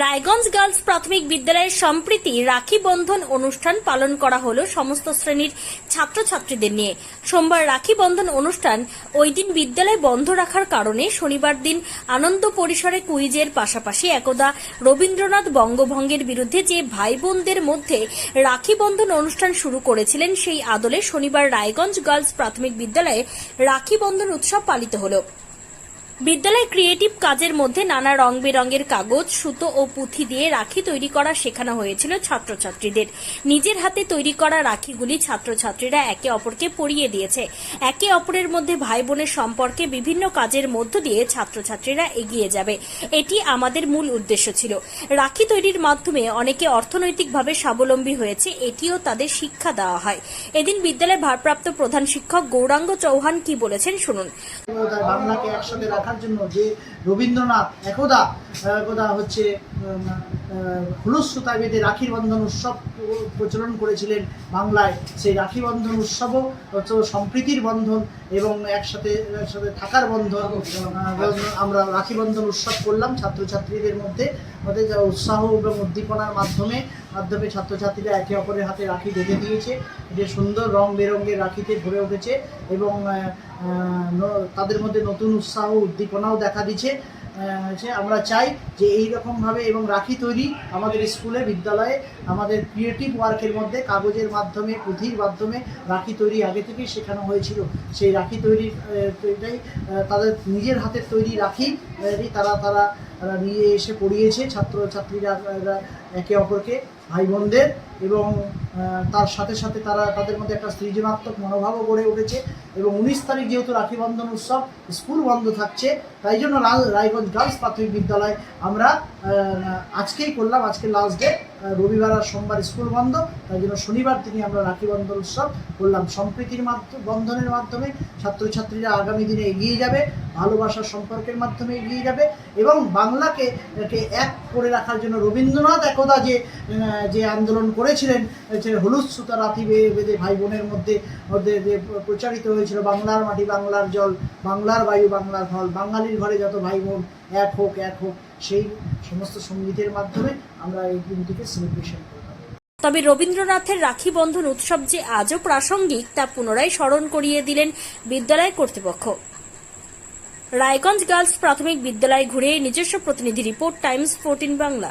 Raiganj girls প্রাথমিক বিদ্যালয়ের সম্প্রীতি রাখি বন্ধন অনুষ্ঠান পালন করা হলো সমস্ত শ্রেণির ছাত্রছাত্রীদের নিয়ে। সোমবার রাখি বন্ধন অনুষ্ঠান ওই দিন বিদ্যালয় বন্ধ রাখার কারণে শনিবার দিন আনন্দ পরিসরে কুইজের পাশাপাশি একদা রবীন্দ্রনাথ বঙ্গভঙ্গের বিরুদ্ধে যে ভাই বোনদের মধ্যে রাখি বন্ধন অনুষ্ঠান শুরু করেছিলেন, সেই আদলে শনিবার রায়গঞ্জ গার্লস প্রাথমিক বিদ্যালয়ে রাখি বন্ধন উৎসব পালিত হলো। বিদ্যালয় ক্রিয়েটিভ কাজের মধ্যে নানা রং বেরঙের কাগজ, সুতো ও পুঁথি দিয়ে রাখি তৈরি করা শেখানো হয়েছিল ছাত্রছাত্রীদের। নিজের হাতে তৈরি করা রাখিগুলি ছাত্রছাত্রীরা একে অপরকে পরিয়ে দিয়েছে। একে অপরের মধ্যে ভাই বোনের সম্পর্কে বিভিন্ন কাজের মধ্য দিয়ে ছাত্রছাত্রীরা এগিয়ে যাবে। এটি আমাদের মূল উদ্দেশ্য ছিল। রাখি তৈরির মাধ্যমে অনেকে অর্থনৈতিকভাবে স্বাবলম্বী হয়েছে, এটিও তাদের শিক্ষা দেওয়া হয়। এদিন বিদ্যালয়ের ভারপ্রাপ্ত প্রধান শিক্ষক গৌরাঙ্গ চৌহান কি বলেছেন শুনুন। একসাথে রাখার জন্য যে রবীন্দ্রনাথ একদা একদা হচ্ছে উম, আহ, হুলুস বেঁধে রাখির বন্ধন উৎসব প্রচলন করেছিলেন বাংলায়। সেই রাখি বন্ধন উৎসবও সম্প্রীতির বন্ধন এবং একসাথে একসাথে থাকার বন্ধন আমরা রাখি বন্ধন উৎসব করলাম ছাত্রছাত্রীদের মধ্যে। ওদের যা উৎসাহ এবং উদ্দীপনার মাধ্যমে মাধ্যমে ছাত্রছাত্রীরা একে অপরের হাতে রাখি বেঁধে দিয়েছে। যে সুন্দর রং বেরঙের রাখিতে ভরে উঠেছে এবং তাদের মধ্যে নতুন উৎসাহ উদ্দীপনাও দেখা দিচ্ছে। আহ, যে আমরা চাই যে এই রকমভাবে এবং রাখি তৈরি আমাদের স্কুলে বিদ্যালয়ে আমাদের ক্রিয়েটিভ ওয়ার্কের মধ্যে কাগজের মাধ্যমে পুঁথির মাধ্যমে রাখি তৈরি আগে থেকেই শেখানো হয়েছিল। সেই রাখি তৈরিটাই তাদের নিজের হাতের তৈরি রাখি তারা তারা তারা নিয়ে এসে পড়িয়েছে, ছাত্র ছাত্রীরা একে অপরকে, ভাই বোনদের এবং তার সাথে সাথে তারা তাদের মধ্যে একটা সৃজনাত্মক মনোভাবও গড়ে উঠেছে এবং উনিশ তারিখ যেহেতু রাখি বন্ধন উৎসব, স্কুল বন্ধ থাকছে, তাই জন্য রায়গঞ্জ গার্লস প্রাথমিক বিদ্যালয় আমরা আজকেই করলাম, আজকে লাস্ট ডে রবিবার আর সোমবার স্কুল বন্ধ, তাই জন্য শনিবার দিনই আমরা রাখি বন্ধন উৎসব করলাম। সম্প্রীতির মাধ্যমে, বন্ধনের মাধ্যমে ছাত্রছাত্রীরা আগামী দিনে এগিয়ে যাবে ভালোবাসার সম্পর্কের মাধ্যমে এগিয়ে যাবে এবং বাংলাকে এক করে রাখার জন্য রবীন্দ্রনাথ একদা যে যে আন্দোলন করেছিলেন, যে হলুদ সুতা রাতি বেঁধে ভাই বোনের মধ্যে মধ্যে যে প্রচারিত হয়েছিল, বাংলার মাটি, বাংলার জল, বাংলার বায়ু, বাংলার ফল, বাঙালির ঘরে যত ভাই বোন, এক হোক এক হোক সেই সমস্ত সঙ্গীতের মাধ্যমে আমরা এই দিনটিকে সেলিব্রেশন করি তবে রবীন্দ্রনাথের রাখি বন্ধন উৎসব যে আজও প্রাসঙ্গিক, তা পুনরায় স্মরণ করিয়ে দিলেন বিদ্যালয় কর্তৃপক্ষ। রায়গঞ্জ গার্লস প্রাথমিক বিদ্যালয় ঘুরে নিজস্ব প্রতিনিধি রিপোর্ট, টাইমস, ফোরটিন বাংলা।